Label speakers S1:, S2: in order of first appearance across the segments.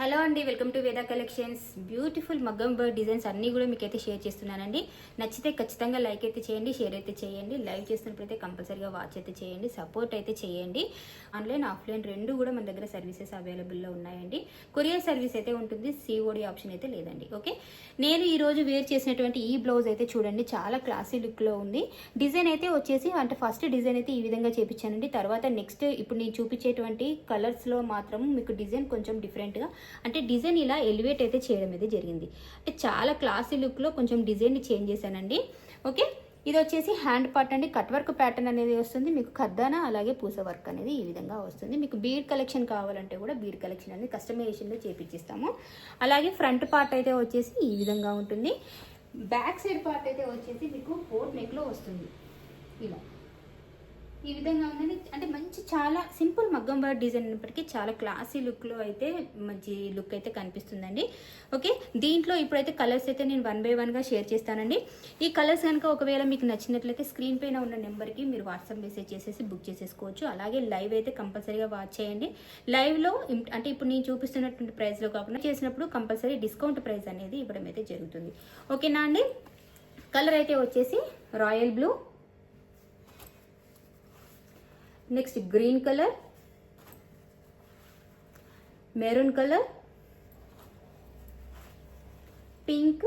S1: Hello అండి welcome to Veda collections. Beautiful మగ్గం work designs అన్నీ కూడా మీకు అయితే షేర్ చేస్తున్నానండి. నచ్చితే ఖచ్చితంగా లైక్ అయితే చేయండి షేర్ అయితే చేయండి. లైవ్ చేస్తున్నప్పుడైతే కంపల్సరీగా వాచ్ అయితే చేయండి సపోర్ట్ అయితే చేయండి. ఆన్లైన్ ఆఫ్లైన్ రెండు కూడా మన దగ్గర సర్వీసెస్ అవైలబుల్లో ఉన్నాయండి. కొరియర్ సర్వీస్ అయితే ఉంటుంది సిఓడి ఆప్షన్ అయితే లేదండి. ఓకే నేను ఈ రోజు వేర్ చేసినటువంటి ఈ బ్లౌజ్ అయితే చూడండి చాలా క్లాసీ లుక్లో ఉంది. డిజైన్ అయితే వచ్చేసి అంటే ఫస్ట్ డిజైన్ అయితే ఈ విధంగా చేపించానండి. తర్వాత నెక్స్ట్ ఇప్పుడు నేను చూపించేటువంటి కలర్స్లో మాత్రం మీకు డిజైన్ కొంచెం డిఫరెంట్గా అంటే డిజైన్ ఇలా ఎలివేట్ అయితే చేయడం అయితే జరిగింది. అంటే చాలా క్లాసీ లుక్లో కొంచెం డిజైన్ని చేంజ్ చేశానండి. ఓకే? ఇది వచ్చేసి హ్యాండ్ పార్ట్ అండి. కట్ వర్క్ ప్యాటర్న్ అనేది వస్తుంది. మీకు ఖర్దానా అలాగే పూస వర్క్ అనేది ఈ విధంగా వస్తుంది. మీకు బీడ్ కలెక్షన్ కావాలంటే కూడా బీడ్ కలెక్షన్ అనేది కస్టమైజేషన్లో చేపించిస్తాము. అలాగే ఫ్రంట్ పార్ట్ అయితే వచ్చేసి ఈ విధంగా ఉంటుంది. బ్యాక్ సైడ్ పార్ట్ అయితే వచ్చేసి మీకు బోట్ నెక్లో వస్తుంది. ఇలా. ఈ విధంగా ఉందని అంటే మంచి చాలా సింపుల్ మగ్గం వర్క్ డిజైన్ అయినప్పటికీ చాలా క్లాసీ లుక్లో అయితే మంచి లుక్ అయితే కనిపిస్తుందండి. ఓకే? దీంట్లో ఇప్పుడైతే కలర్స్ అయితే నేను వన్ బై వన్గా షేర్ చేస్తానండి. ఈ కలర్స్ కనుక ఒకవేళ మీకు నచ్చినట్లయితే స్క్రీన్ పైన ఉన్న నెంబర్కి మీరు వాట్సాప్ మెసేజ్ చేసేసి బుక్ చేసేసుకోవచ్చు. అలాగే లైవ్ అయితే కంపల్సరీగా వాచ్ చేయండి. లైవ్లో అంటే ఇప్పుడు నేను చూపిస్తున్నటువంటి ప్రైస్లో కాకుండా చేసినప్పుడు కంపల్సరీ డిస్కౌంట్ ప్రైస్ అనేది ఇవ్వడం అయితే జరుగుతుంది. ఓకేనా అండి? కలర్ అయితే వచ్చేసి royal blue. Next green colour maroon colour pink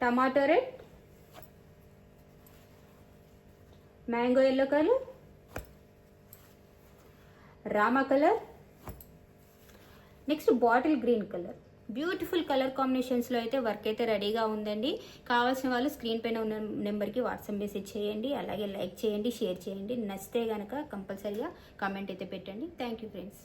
S1: tomato red mango yellow colour Rama colour next bottle green colour beautiful colour కాంబినేషన్స్లో అయితే వర్క్ అయితే రెడీగా ఉందండి. కావాల్సిన వాళ్ళు స్క్రీన్ పైన ఉన్న నెంబర్కి వాట్సాప్ మెసేజ్ చేయండి అలాగే లైక్ చేయండి షేర్ చేయండి. నచ్చితే కనుక కంపల్సరీగా కామెంట్ అయితే పెట్టండి. Thank you friends.